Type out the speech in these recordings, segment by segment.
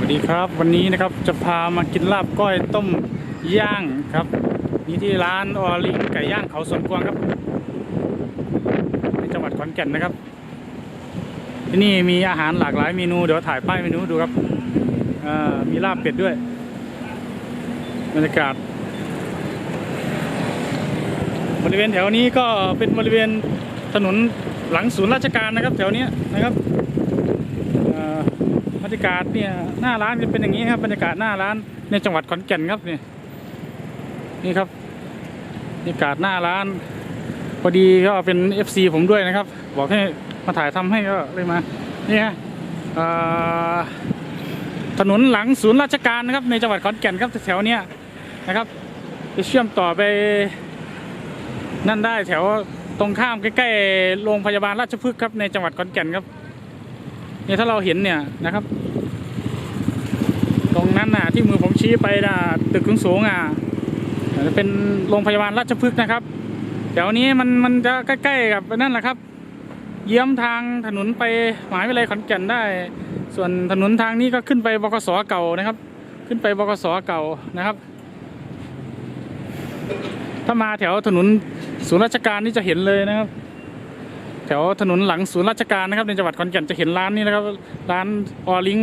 สวัสดีครับวันนี้นะครับจะพามากินลาบก้อยต้มย่างครับ นี่ที่ร้านออลิงไก่ย่างเขาสวนกวางครับในจังหวัดขอนแก่นนะครับ ที่นี่มีอาหารหลากหลายเมนูเดี๋ยวถ่ายป้ายเมนูดูครับมีลาบเป็ดด้วยบรรยากาศ บริเวณแถวนี้ก็เป็นบริเวณถนนหลังศูนย์ราชการนะครับ แถวนี้นะครับ รรยากาศเนี่ยหน้าร้านจะเป็นอย่างนี้ครับบรรยากาศหน้าร้านในจังหวัดขอนแก่นครับนี่นี่ครับบรรยากาศหน้าร้านพอดีก็เป็น FC ผมด้วยนะครับ บอกให้มาถ่ายทำให้ก็เลยมานี่ฮะถนนหลังศูนย์ราชการนะครับ ในจังหวัดขอนแก่นครับแถวเนี้ยนะครับจะเชื่อมต่อไปนั่นได้แถวตรงข้ามใกล้ๆโรงพยาบาลราชพฤกษ์ครับในจังหวัดขอนแก่นครับเนี่ยถ้าเราเห็นเนี่ยนะครับ ตรงนั้นน่ะที่มือผมชี้ไปน่ะตึกสูงๆอะจะเป็นโรงพยาบาลราชพฤกษ์นะครับแถวนี้มันมันจะใกล้ๆกับนั่นแหละครับ เยื้อมทางถนนไปหมหาวิทยาลัยขอนแก่นได้ ส่วนถนนทางนี้ก็ขึ้นไปบกสเก่านะครับ ขึ้นไปบกสเก่านะครับ ถ้ามาแถวถนนศูนย์ราชการนี่จะเห็นเลยนะครับ แถวถนนหลังศูนย์ราชการนะครับในจังหวัดขอนแก่นจะเห็นร้านนี้นะครับ ร้านออลิง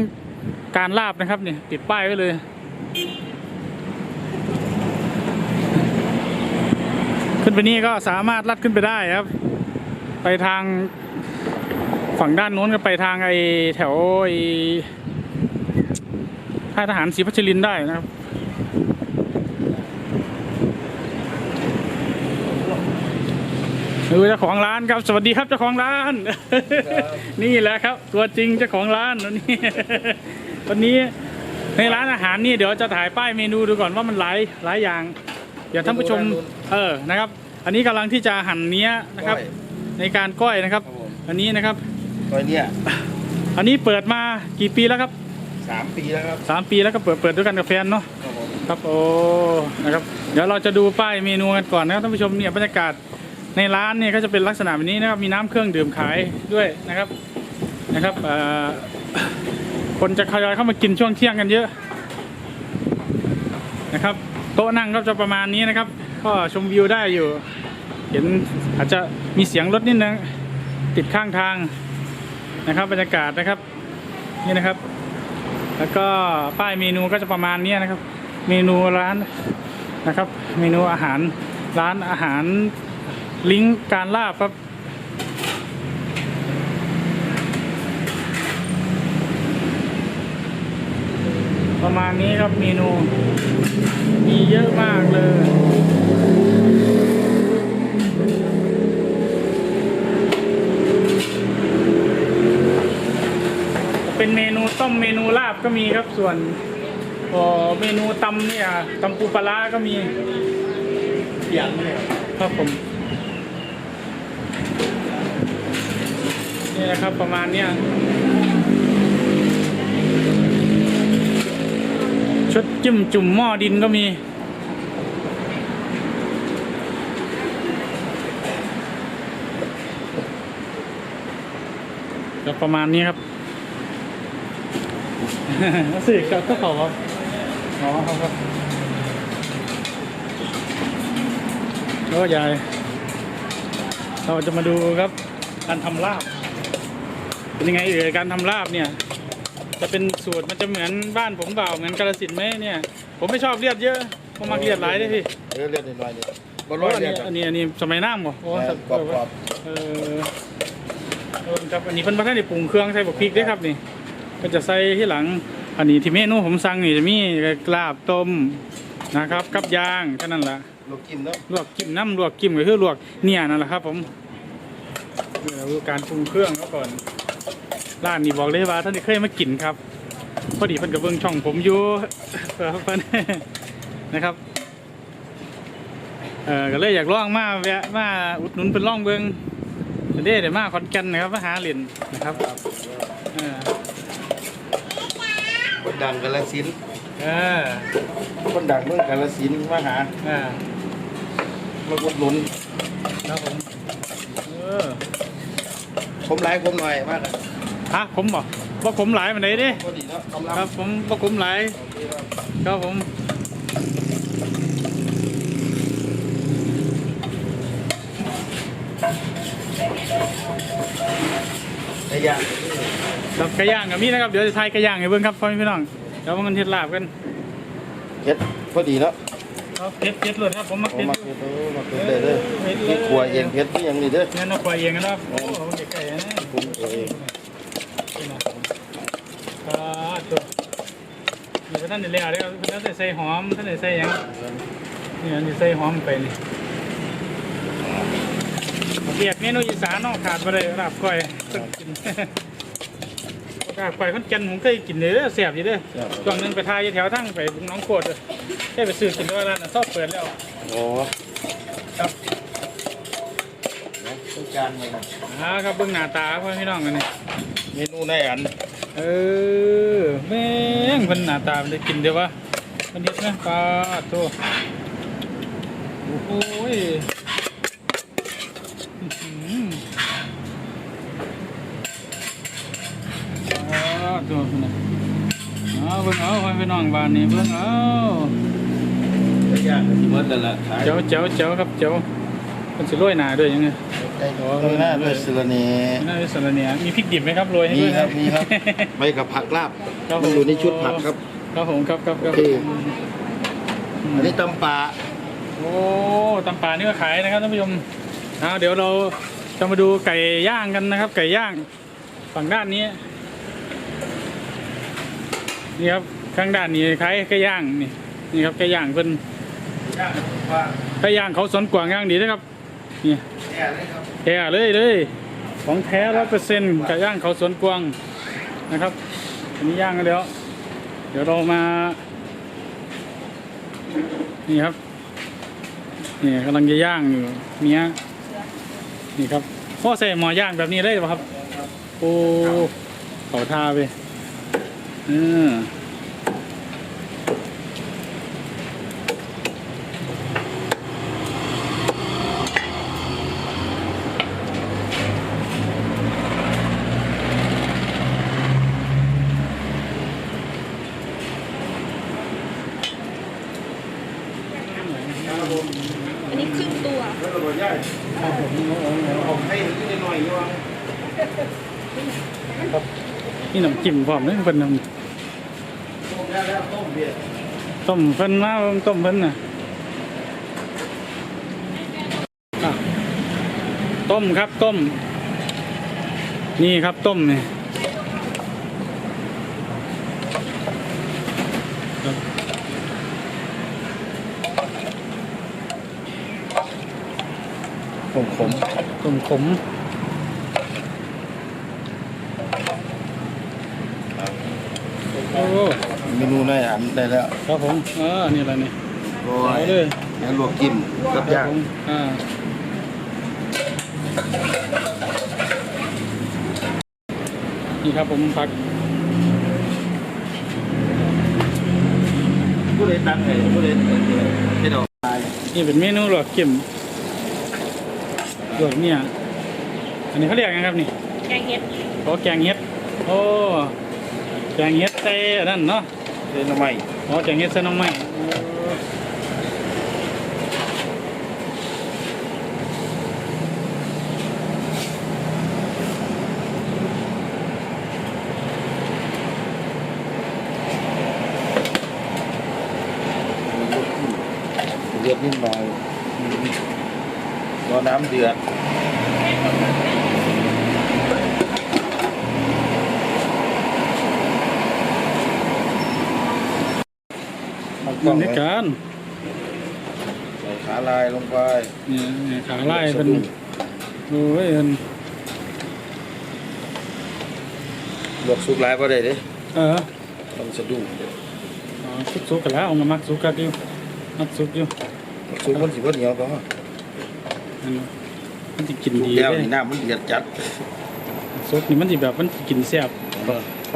การลาบนะครับเนี่ยติดป้ายไว้เลย ขึ้นไปนี่ก็สามารถลัดขึ้นไปได้ครับ ไปทางฝั่งด้านโน้นก็ไปทางไอแถวไอค่ายทหารศรีพัชรินได้นะครับ ดูเจ้าของร้านครับ สวัสดีครับเจ้าของร้าน นี่แหละครับตัวจริงเจ้าของร้านวันนี้วันนี้ในร้านอาหารนี่เดี๋ยวจะถ่ายป้ายเมนูดูก่อนว่ามันหลายหลายอย่าง เดี๋ยวท่านผู้ชมเออนะครับ อันนี้กำลังที่จะหั่นเนี้ยนะครับ ในการก้อยนะครับครับผมอันนี้นะครับตัวเนี้ยอันนี้เปิดมากี่ปีแล้วครับสามปีแล้วครับสามปีแล้วก็เปิดเปิดด้วยกันกับแฟนเนาะครับผมครับโอ้นะครับ เดี๋ยวเราจะดูป้ายเมนูกันก่อนนะครับท่านผู้ชมเนี่ยบรรยากาศ ในร้านเนี่ยก็จะเป็นลักษณะแบบนี้นะครับมีน้ำเครื่องดื่มขายด้วยนะครับนะครับคนจะทยอยเข้ามากินช่วงเที่ยงกันเยอะนะครับโต๊ะนั่งก็จะประมาณนี้นะครับ ก็ชมวิวได้อยู่ เห็นอาจจะมีเสียงรถนิดนึงติดข้างทางนะครับบรรยากาศนะครับนี่นะครับ แล้วก็ป้ายเมนูก็จะประมาณนี้นะครับ เมนูร้านนะครับ เมนูอาหารร้านอาหาร ลิงก์การลาบครับ ประมาณนี้ครับเมนู มีเยอะมากเลยเป็นเมนูต้มเมนูลาบก็มีครับส่วนเอ่อเมนูตำเนี่ยตำปูปลาร้าก็มีเสียงเนี่ยครับผม นี่นะครับประมาณเนี้ยชุดจิ้มจุ่มหม้อดินก็มีก็ประมาณนี้ครับสิก็ก็ขอครับอ๋อครับครับโอ้ยายเราจะมาดูครับการทำลาบ เป็นยังไงเอ่ยการทำลาบเนี่ย จะเป็นสูตรมันจะเหมือนบ้านผมเปล่าเหมือนกาลสินธุ์ไหมเนี่ย ผมไม่ชอบเลียดเยอะผมมักเลียดหลายเลยพี่เลือดเลือดหน่อยๆเนี่ยบนเพร้อราะยอันเนี่ยนี้อันนี้อันนี้สมัยน้ำเหรอโอ้กรอบกรอบเออเออครับอันนี้เพิ่นบ่ทันได้ปรุงเครื่องใส่บักพริกเด้อครับนี่ ก็จะใส่ที่หลังอันนี้ที่เมนูผมสั่งนี่จะมีลาบต้มนะครับกับย่างแค่นั้นแหละลูกกินเนาะลวกจิ้มน้ำลวกจิ้มก็คือลวกเนี่ยนั่นแหละครับ ผมเดี๋ยวดูการปรุงเครื่องเขาก่อน ร้านนี้บอกเลยว่าท่านที่เคยมากินครับ พอดีเพิ่นกับเบิ่งช่องผมอยู่เพื่อเพิ่นนะครับเออก็เลยอยากลองมาแวะมาอุดหนุนเป็นล่องเบิงเด้เดี๋ยวมาขอนแก่นนะครับมาหาเหรียญนะครับเออคนดังกาลสินธุ์เออคนดังเมืองกาลสินธุ์มาหาเออมาอุดหนุนครับผมเออผมหลายผมหน่อยมากอะ ฮะผมบอกบ่ขมหลายปานใดเด้พอดีเนาะกำลังครับผมบ่ขมหลายโอเคครับครับผมไอ้ย่างครับไก่ย่างกับมีนะครับ เดี๋ยวจะทายไก่ย่างให้เบิ่งครับพ่อแม่พี่น้องเดี๋ยวมันเฮ็ดลาบกันเฮ็ดพอดีเนาะครับเผ็ดเผ็ดเลยครับผมมักเอาเผ็ดมาเฮ็ดเออมาเฮ็ดได้เลยนี่ครัวเองเฮ็ดที่ยังนี่เด้องั้นเอาควายเองนะครับโอ้โหไก่ๆนะปรุงตัวเองนี่นะ อ่าตัวนี่ก็ท่านได้แล้วเด้อท่านได้ใส่หอมท่านได้ใส่หยังนี่อันนี้ใส่หอมไปนี่เรียกเมนูอีสานเนาะขาดบ่ได้ลาบก้อยต้องกินลาบก้อยคนแก่นผมเคยกินเลยเด้อแซ่บอยู่เด้อช่วงหนึงไปทายอยู่แถวทั้งไปบุงน้องโคตรเลยได้ไปซื้อกินด้วยร้านน่ะชอบเปิดแล้วโอ้ครับนะต้องจานเลยนะอ่าครับเบิ่งหน้าตาพ่อพี่น้องกันนี่เมนูในอัน เออ แม่งเพิ่นหน้าตามันได้กินเด้อวะมันเฮ็ดนะปลาโตโอ้โหยอื้อหือปลาโตพุ่นน่ะเอาเบิ่งเอาพ่อพี่น้องบ้านนี้เบิ่งเอาไอ้ย่างที่หมดแล้วล่ะขายเจ้าเจ้าเจ้าครับเจ้ามันจะโรยหน้าด้วยยังไง ไอ้ข้างหน้าด้วยสลัดเน่น่าจะสารเนี่ยมีพริกดิบไหมครับโรยให้มีด้วยครับมีครับ ไปกับผักลาบครับมันอยู่ในชุดผักครับ ครับผมครับครับครับโอเค อันนี้ตำปลาโอ้ตำป่านี่ก็ขายนะครับท่านผู้ชมเอาเดี๋ยวเราจะมาดูไก่ย่างกันนะครับ ไก่ย่างฝั่งด้านนี้นี่ครับข้างด้านนี้ขายไก่ย่างนี่นี่ครับไก่ย่างเพิ่นย่างปลาไก่ย่างเขาสวนกวางย่างดีนะครับ นี่แก่เลยครับแท้เลยเลยของแท้ร้อยเปอร์เซ็นต์ไก่ย่างเขาสวนกวางนะครับ อันนี้ย่างกันแล้ว เดี๋ยวเรามา นี่ครับนี่กำลังจะย่างอยู่เนี้ยนี่ครับพ่อใส่หมอย่างแบบนี้เลยป่ะครับ โอ้เขาทาไปเออ อันนี้ครึ่งตัวแล้วก็บ่ย่างเอาให้นิดหน่อยอยู่ว่านี่น้ำจิ้มพร้อมเลยเป็นน้ำต้มเพิ่นมาต้มเพิ่นน่ะต้มครับต้ม นี่ครับต้มเนี่ค ผมขมต้มขมโอ้เมนูในอันได้แล้วครับผมเออนี่อะไรนี่โอ้เอายเลยแล้วลวกจิ้มกับย่างผมอ่านี่ครับผมผักผู้ใดตั้งให้ผู้ใดให้ดอกนี่เป็นเมนูหลวกเข็ม หลวกเนี่ย อันนี้เขาเรียกไงครับนี่ แกงเห็ดโอ้แกงเห็ด โอ้ แกงเห็ดใส่อันนั่นเนาะเป็นทำไมอ๋อแกงเห็ดใส่หน้องไม้โอ้เดือดนิดหน่อยรอ น้ำเดือดนั่นในการใส่ขาลายลงไปเนี่ยเนี่ยขาไล่เป็นโอ้ยเป็นลวกซุปลายก็ได้เด้เออต้องสะดุ้งอ๋อซุกซุกกันแล้วเอามามักซุกกันอยู่มักซุกอยู่ซุปมันสิบ่เหนียวก็ อันนี้มันจะกินซุปดีแล้วเลยนี่น้ำมันเดือดจัดซุปนี่มันจะแบบมันสิกินแซ่บแบ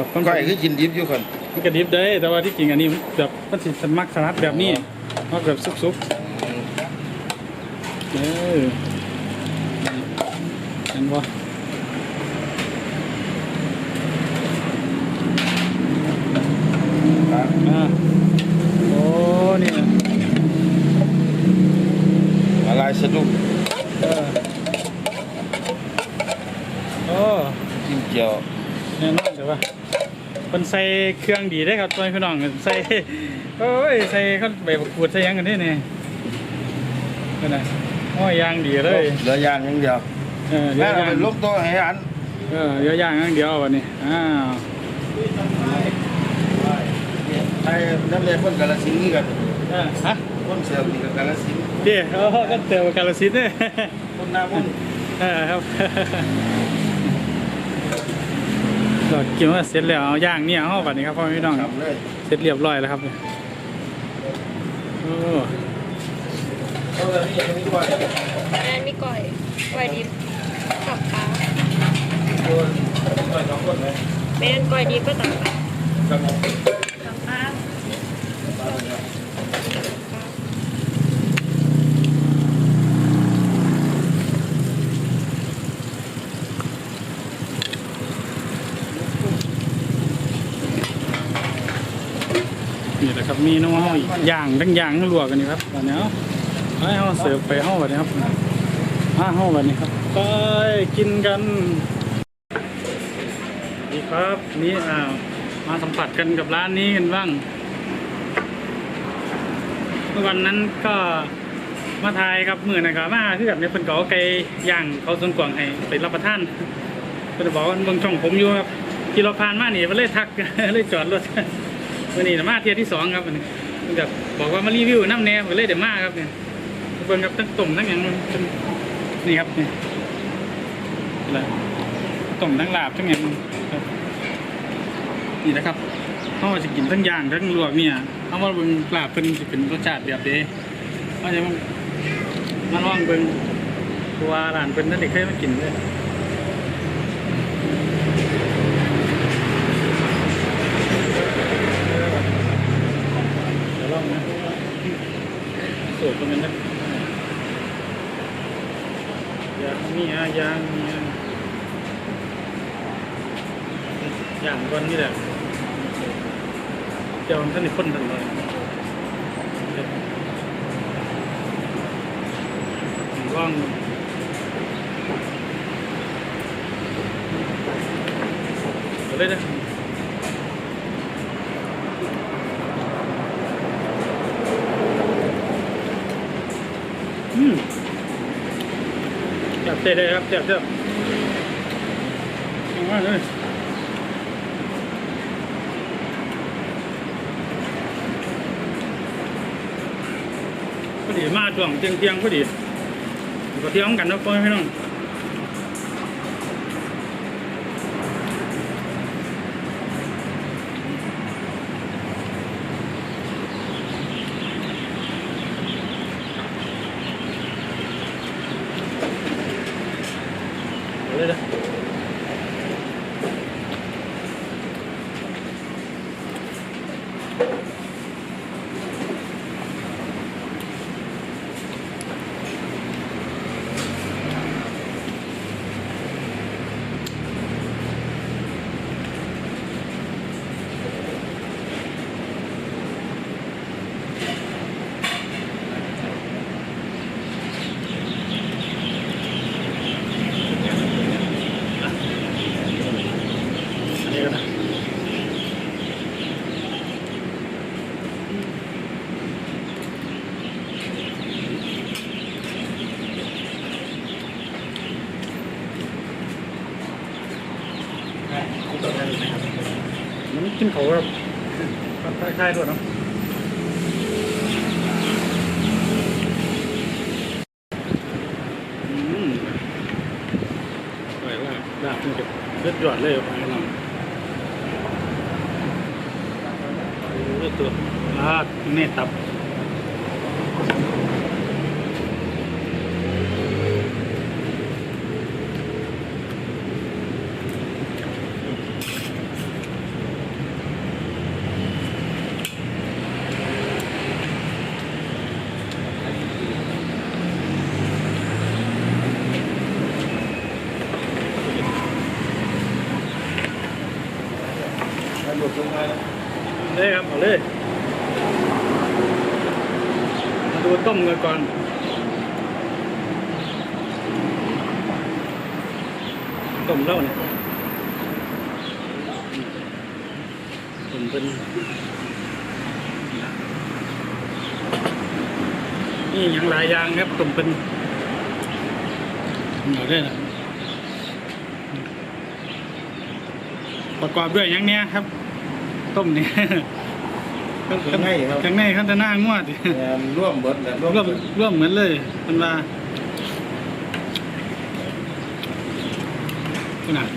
บมันก้อยคือกินดิบอยู่คนมันกระดิบได้ แต่ว่าที่จริงอันนี้มันแบบมันสิสมักสลัดแบบนี้มักแบบซุกๆเออเห็นปะ อ่าโอ้นี่นะ อะไรสะดุก เออโอ้ จิ้มเจียว แน่นอนเดี๋ยวว่าคน ใส่เครื่องดีได้อครับตัวพี่น้องใส่โอ้ยใส่เขาใบมะกรูดใส่หยังกันนี่นี่นี่นะโอ้ยยางดีเลยเหลือย่างอย่างเดียวเออเดี๋แม่ยวเอาย่างไปลูกโตให้อันเออเดี๋ยวย่างอย่างเดียววันนี้อ้าวไอ้นั่นเลยคนกาลสินธุ์นี่กันเออฮะคนเสียบนี่กับกาลสินธุ์พี่โอ้ก็เติมกาลสินธุ์เนี่ยคนหน้ามุ่งเออครับ ก็กินว่าเสร็จแล้วเอาย่างเนี่ยเอาบัดนี้ครับพ่อแม่พี่น้องครับทำเลยเสร็จเรียบร้อยแล้วครับเนี่ยโอ้เอาเลยนี่ยังไม่ด้วยแอนมีก่อยก่อยดิบกับปลาตัวตัวสองคนเลยแม่นก่อยดิบก็ต่างกันกับกับปลา นี่แหละครับ มีน้องเฮาอีกอย่างทั้งอย่างทั้งลวกกันนี่ครับบัดนี้เอาให้เฮาเสิร์ฟไปเฮาบัดนี้ครับมาเฮาบัดนี้ครับไปกินกันนี่ครับนี่อ่ามาสัมผัสกันกับร้านนี้กันบ้างเมื่อวันนั้นก็มาทายครับมือนะครับมาที่แบบในคนเก่าไก่ย่างเขาสวนกวางให้ไปรับประทานก็จะบอกว่าเบิ่งช่องผมอยู่ครับที่เราผ่านมาหนี่มันเลยทักเลยจอดรถ วันนี้มาเที่ยวที่สองครับมันแบบบอกว่ามารีวิวน้ำแนมก็เลยเดี๋ยวมาครับเนี่ยเบิ่งครับทั้งต้มทั้งอย่างมันนี่ครับนี่อะไรต้มทั้งลาบทั้งอย่างครับนี่นะครับเขาจะกินทั้งย่างทั้งลวกเนี่ยเอาว่าเบิ่งลาบเป็นสิเป็นรสชาติแบบเดว่าจะมามาลองเบิ่งเพราะว่าร้านเป็นนั่นเด็กเคยมากินเลยเดี๋ยวลองนะ สูตรงนั้นนะยางนี่ฮะยางนี่อย่างก่อนนี่แหละเจ้าท่านนี่พ่นทันเลยว่างเอาเลยนะอืม จับเตะเลยครับจับจับเอามาเลยพอดีมาช่วงเที่ยงเที่ยงๆพอดีก็เที่ยงกันนะพ่อพี่น้อง เขาแบบคล้ายๆด้วยเนาะอืมอร่อยมากลาบมันจะเลือดหยอดเลยของเราเลือดตัวลาเน่ตับ เป็นนี่อย่างหลายอย่างครับต้มเป็นเอาเลยนะประกอบด้วยอย่างเนี้ยครับ ต้มเนี่ยเครื่องในครับข้างในข้างจะหน้างวดแม่นร่วมเบิดแหละร่วมร่วมเบิดร่วมเหมือนเลยเป็นว่าขนาด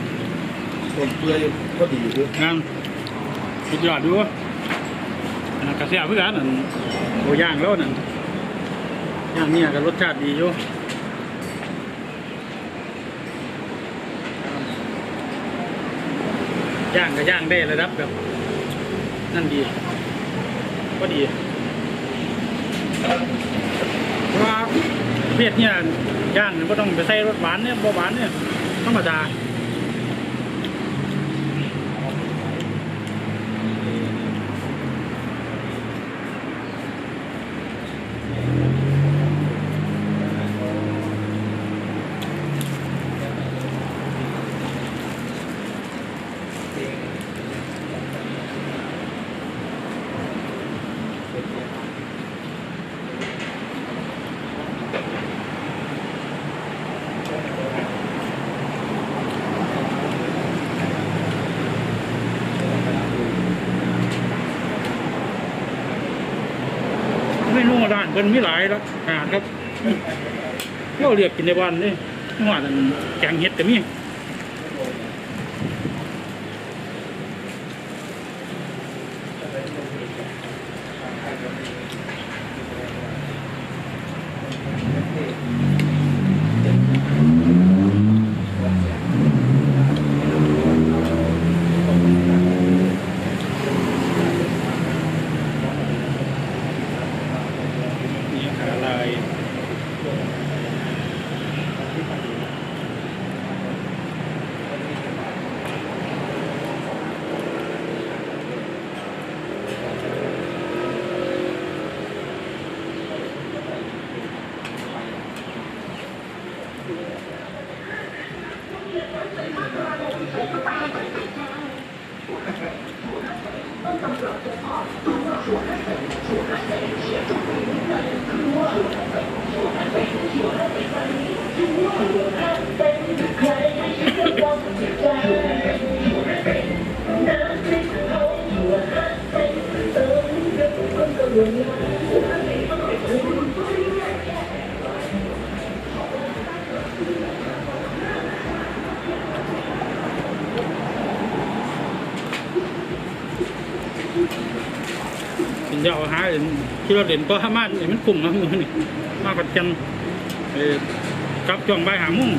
ต้มเปื่อยพอดีคืองาน สุดยอดดูอันนั้นกระเสียเพื่อนนั่นโอย่างแล้วนั่นย่างเนี่ยก็รสชาติดีอยู่ย่างก็ย่างได้ระดับแบบนั่นดี ก็ดีเพราะว่าประเภทเนี่ยย่างเนี่ยก็ต้องไปใส่รสหวานเนี่ยบ่หวานเนี่ยธรรมดาไมันเพิ่นมีหลายแล้วอ่าครับเราเรียกกินในวันนี่หัวนั่นแกงเห็ดก็มี กินเดี๋ยวเอาหาเห็นที่เราเด่นก็ห้ามาเห็นมันกลุ่มนะมือนี่มากัดกันเออกลับจองใบหามุ่ง